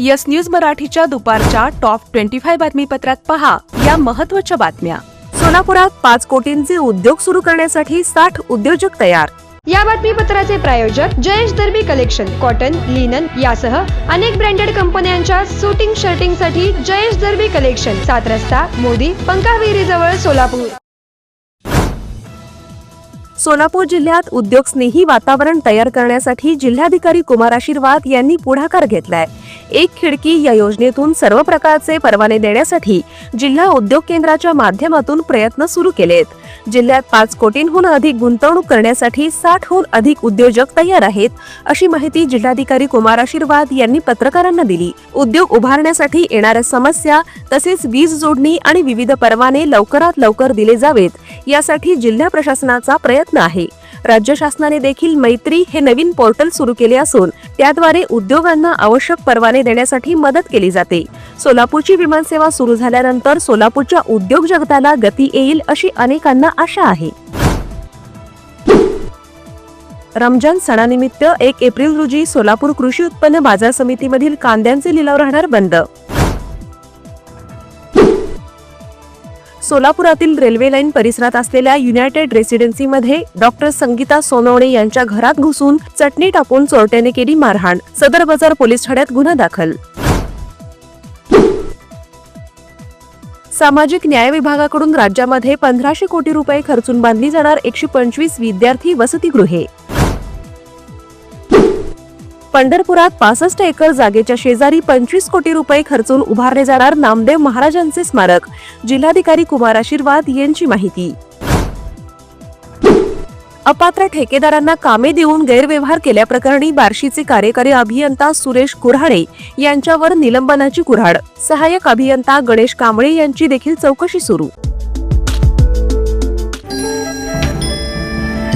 Yes News मराठीच्या दुपारच्या top twenty five बातमीपत्रात पहा या महत्त्वाच्या बातम्या. सोलापुरात पाच कोटींचे उद्योग सुरू करण्यासाठी साठ उद्योजक तयार. या बातमीपत्राचे प्रायोजक Jayesh Darbi collection cotton linen यासह अनेक ब्रँडेड कंपन्यांच्या सुटिंग शर्टिंगसाठी जयेश दर्बी कलेक्शन सात रस्ता मोदी पंकाविहिरी जवळ सोलापूर. सोलापूर जिल्ह्यात उद्योगस्नेही वातावरण तयार करण्यासाठी जिल्हाधिकारी कुमार आशीर्वाद यांनी पुढाकार घेतलाय. एक खिडकी या योजनेतून सर्व प्रकारचे परवाने देण्यासाठी जिल्हा उद्योग केंद्राच्या माध्यमातून प्रयत्न सुरू केलेत. जिल्ह्यात पाच कोटींहून अधिक गुंतवणूक करण्यासाठी साठहून अधिक उद्योजक तयार आहेत अशी माहिती जिल्हाधिकारी कुमार आशीर्वाद यांनी पत्रकारांना दिली. उद्योग उभारण्यासाठी येणाऱ्या समस्या तसेच वीज जोडणी आणि विविध परवाने लवकरात लवकर दिले जावेत यासाठी जिल्हा प्रशासनाचा प्रयत्न आहे. राज्य शासनाने देखील मैत्री हे नवीन पोर्टल सुरू केले असून त्याद्वारे उद्योगांना आवश्यक परवाने देण्यासाठी मदत केली जाते. सोलापूरची विमानसेवा सुरू झाल्यानंतर सोलापूरच्या उद्योग जगताला गती येईल अशी अनेकांना आशा आहे. रमजान सणानिमित्त एक एप्रिल रोजी सोलापूर कृषी उत्पन्न बाजार समितीमधील कांद्यांचे लिलाव राहणार बंद. सोलापुरातील रेल्वे लाईन परिसरात असलेल्या युनायटेड रेसिडेन्सीमध्ये डॉक्टर संगीता सोनवणे यांच्या घरात घुसून चटणी टाकून चोरट्याने केली मारहाण. सदर बाजार पोलीस ठाण्यात गुन्हा दाखल. सामाजिक न्याय विभागाकडून राज्यामध्ये पंधराशे कोटी रुपये खर्चून बांधली जाणार एकशे पंचवीस विद्यार्थी वसतिगृहे. पंढरपुरात पासष्ट एकर जागेच्या शेजारी पंचवीस कोटी रुपये खर्चून उभारले जाणार नामदेव महाराजांचे स्मारक. जिल्हाधिकारी कुमार आशीर्वाद यांची माहिती. अपात्र ठेकेदारांना कामे देऊन गैरव्यवहार केल्याप्रकरणी बार्शीचे कार्यकारी अभियंता सुरेश कुऱ्हाडे यांच्यावर निलंबनाची कुऱ्हाड. सहाय्यक अभियंता गणेश कांबळे यांची देखील चौकशी सुरू.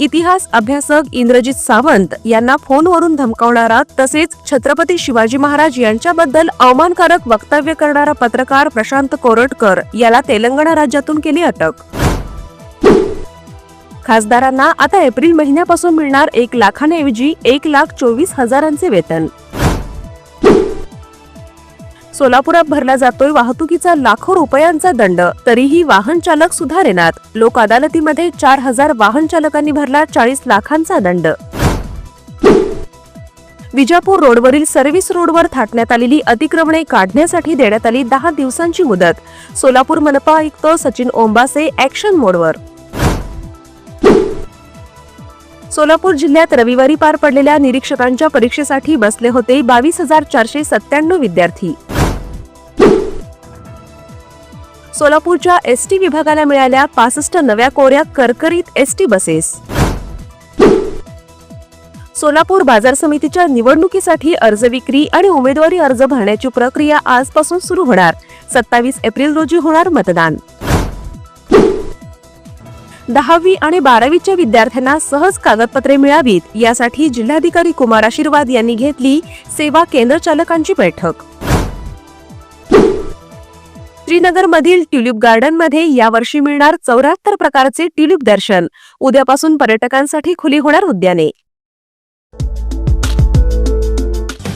इतिहास अभ्यासक इंद्रजित सावंत यांना फोनवरून धमकावणारा तसेच छत्रपती शिवाजी महाराज यांच्याबद्दल अवमानकारक वक्तव्य करणारा पत्रकार प्रशांत कोरटकर याला तेलंगणा राज्यातून केली अटक. खासदारांना आता एप्रिल महिन्यापासून मिळणार एक लाखांऐवजी एक लाख चोवीस हजारांचे वेतन. सोलापुरात भरला जातोय वाहतुकीचा लाखो रुपयांचा दंड. तरीही वाहन चालक सुधारेनात. लोक अदालतीमध्ये चार हजार वाहन चालकांनी भरला चाळीस लाखांचा दंड. विजापूर रोडवरील सर्व्हिस रोडवर थाटण्यात आलेली अतिक्रमणे काढण्यासाठी देण्यात आली दहा दिवसांची मुदत. सोलापूर मनपा आयुक्त सचिन ओंबासे ऍक्शन मोडवर. सोलापूर जिल्ह्यात रविवारी पार पडलेल्या निरीक्षकांच्या परीक्षेसाठी बसले होते बावीस हजार चारशे सत्त्याण्णव विद्यार्थी. सोलापूरच्या एस टी विभागाला मिळाल्या पासष्ट नव्या कोऱ्या करकरीत एस टी बसेस. सोलापूर बाजार समितीच्या निवडणुकीसाठी अर्ज विक्री आणि उमेदवारी अर्ज भरण्याची प्रक्रिया आजपासून सुरू होणार. सत्तावीस एप्रिल रोजी होणार मतदान. दहावी आणि बारावीच्या विद्यार्थ्यांना सहज कागदपत्रे मिळावीत यासाठी जिल्हाधिकारी कुमार आशीर्वाद यांनी घेतली सेवा केंद्र चालकांची बैठक. श्रीनगर मधील ट्युलिप गार्डनमध्ये यावर्षी मिळणार चौऱ्याहत्तर प्रकारचे ट्युलिप दर्शन. उद्यापासून पर्यटकांसाठी खुली होणार उद्याने.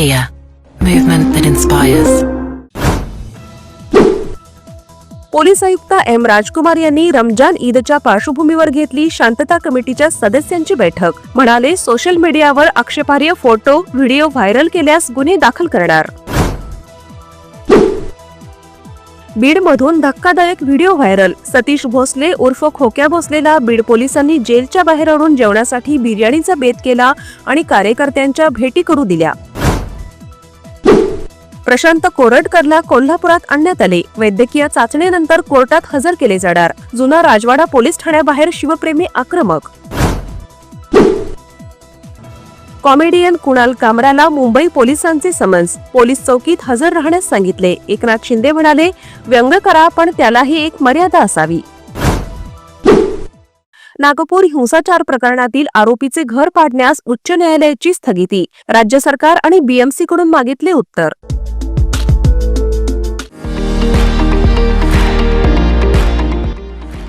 Kia, movement that inspires. Police आयुक्त एम राजकुमार यांनी रमजान ईदच्या पार्श्वभूमीवर घेतली शांतता कमिटीच्या सदस्यांची बैठक. म्हणाले सोशल मीडियावर आक्षेपार्ह फोटो व्हिडिओ व्हायरल केल्यास गुन्हे दाखल करणार. बीडमधून धक्कादायक व्हिडिओ व्हायरल. सतीश भोसले उर्फ खोक्या भोसलेला बीड पोलिसांनी जेलच्या बाहेर आणून जेवणासाठी बिर्याणीचा बेत केला आणि कार्यकर्त्यांच्या भेटी करू दिल्या. प्रशांत कोरटकरला कोल्हापुरात आणण्यात आले. वैद्यकीय चाचणीनंतर कोर्टात हजर केले जाणार. जुना राजवाडा पोलीस ठाण्याबाहेर शिवप्रेमी आक्रमक. कॉमेडियन कुणाल कामराला मुंबई पोलिसांचे समन्स. पोलीस चौकीत हजर राहण्यास सांगितले. एकनाथ शिंदे म्हणाले व्यंग करा पण त्यालाही एक मर्यादा असावी. नागपूर हिंसाचार प्रकरणातील आरोपीचे घर पाडण्यास उच्च न्यायालयाची स्थगिती. राज्य सरकार आणि बीएमसी कडून मागितले उत्तर.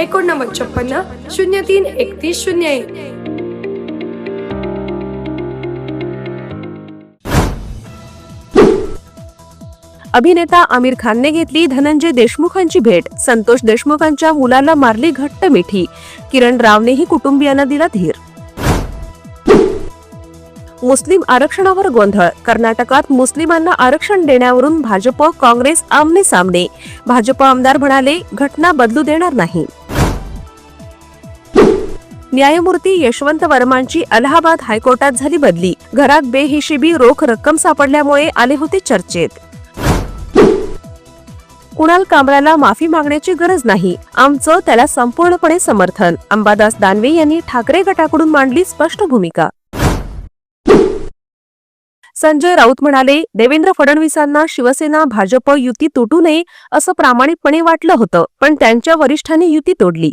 एकोणनव्वद छप्पन्न शून्य तीन एकतीस शून्य एक. अभिनेता आमिर खानने घेतली धनंजय देशमुखांची भेट. संतोष देशमुखांच्या मुलाला मारली घट्ट मिठी. किरण रावनेही कुटुंबियांना दिला धीर. मुस्लिम आरक्षणावर गोंधळ. कर्नाटकात मुस्लिमांना आरक्षण देण्यावरून भाजप काँग्रेस आमने सामने. भाजप आमदार म्हणाले घटना बदलू देणार नाही. न्यायमूर्ती यशवंत वर्मांची अलाहाबाद हायकोर्टात झाली बदली. घरात बेहिशेबी रोख रक्कम सापडल्यामुळे आले होते चर्चेत. कुणाल कांबळ्याला माफी मागण्याची गरज नाही. आमचं त्याला संपूर्णपणे समर्थन. अंबादास दानवे यांनी ठाकरे गटाकडून मांडली स्पष्ट भूमिका. संजय राऊत म्हणाले देवेंद्र फडणवीसांना शिवसेना भाजप युती तुटू नये असं प्रामाणिकपणे वाटलं होतं पण त्यांच्या वरिष्ठांनी युती तोडली.